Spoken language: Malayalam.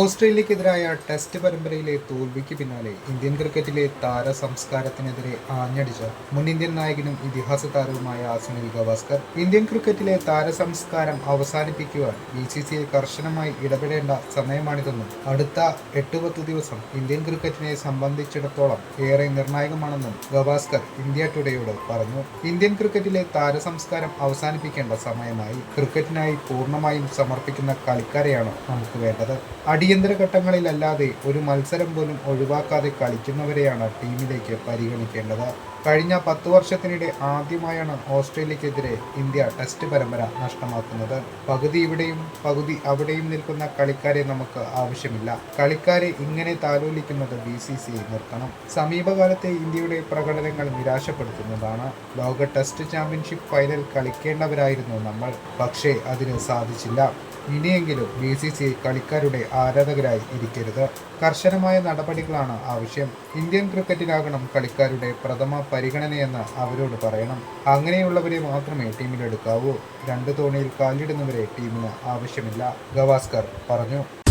ഓസ്ട്രേലിയക്കെതിരായ ടെസ്റ്റ് പരമ്പരയിലെ തോൽവിക്ക് പിന്നാലെ ഇന്ത്യൻ ക്രിക്കറ്റിലെ താര സംസ്കാരത്തിനെതിരെ ആഞ്ഞടിച്ച മുൻ ഇന്ത്യൻ നായകനും ഇതിഹാസ താരവുമായ സുനിൽ ഗവാസ്കർ ഇന്ത്യൻ ക്രിക്കറ്റിലെ താര സംസ്കാരം അവസാനിപ്പിക്കുവാൻ ബി സി സി കർശനമായി ഇടപെടേണ്ട സമയമാണിതെന്നും അടുത്ത എട്ട് പത്ത് ദിവസം ഇന്ത്യൻ ക്രിക്കറ്റിനെ സംബന്ധിച്ചിടത്തോളം ഏറെ നിർണായകമാണെന്നും ഗവാസ്കർ ഇന്ത്യ ടുഡേയോട് പറഞ്ഞു. ഇന്ത്യൻ ക്രിക്കറ്റിലെ താര സംസ്കാരം അവസാനിപ്പിക്കേണ്ട സമയമായി ക്രിക്കറ്റിനായി പൂർണമായും സമർപ്പിക്കുന്ന കളിക്കാരെയാണ് നമുക്ക് വേണ്ടത്. അടിയന്തര ഘട്ടങ്ങളിലല്ലാതെ ഒരു മത്സരം പോലും ഒഴിവാക്കാതെ കളിക്കുന്നവരെയാണ് ടീമിലേക്ക് പരിഗണിക്കേണ്ടത്. കഴിഞ്ഞ പത്ത് വർഷത്തിനിടെ ആദ്യമായാണ് ഓസ്ട്രേലിയക്കെതിരെ ഇന്ത്യ ടെസ്റ്റ് പരമ്പര നഷ്ടമാക്കുന്നത്. പകുതി ഇവിടെയും പകുതി അവിടെയും നിൽക്കുന്ന കളിക്കാരെ നമുക്ക് ആവശ്യമില്ല. കളിക്കാരെ ഇങ്ങനെ താലോലിക്കുന്നത് ബി സി സി നിർത്തണം. സമീപകാലത്തെ ഇന്ത്യയുടെ പ്രകടനങ്ങൾ നിരാശപ്പെടുത്തുന്നതാണ്. ലോക ടെസ്റ്റ് ചാമ്പ്യൻഷിപ്പ് ഫൈനൽ കളിക്കേണ്ടവരായിരുന്നു നമ്മൾ. പക്ഷേ അതിന് സാധിച്ചില്ല. ഇനിയെങ്കിലും ബി സി സി കളിക്കാരുടെ ആരാധകരായി ഇരിക്കരുത്. കർശനമായ നടപടികളാണ് ആവശ്യം. ഇന്ത്യൻ ക്രിക്കറ്റിലാകണം കളിക്കാരുടെ പ്രഥമ പരിഗണനയെന്ന് അവരോട് പറയണം. അങ്ങനെയുള്ളവരെ മാത്രമേ ടീമിലെടുക്കാവൂ. രണ്ട് തോണിയിൽ കാലിടുന്നവരെ ടീമിന് ആവശ്യമില്ല ഗവാസ്കർ പറഞ്ഞു.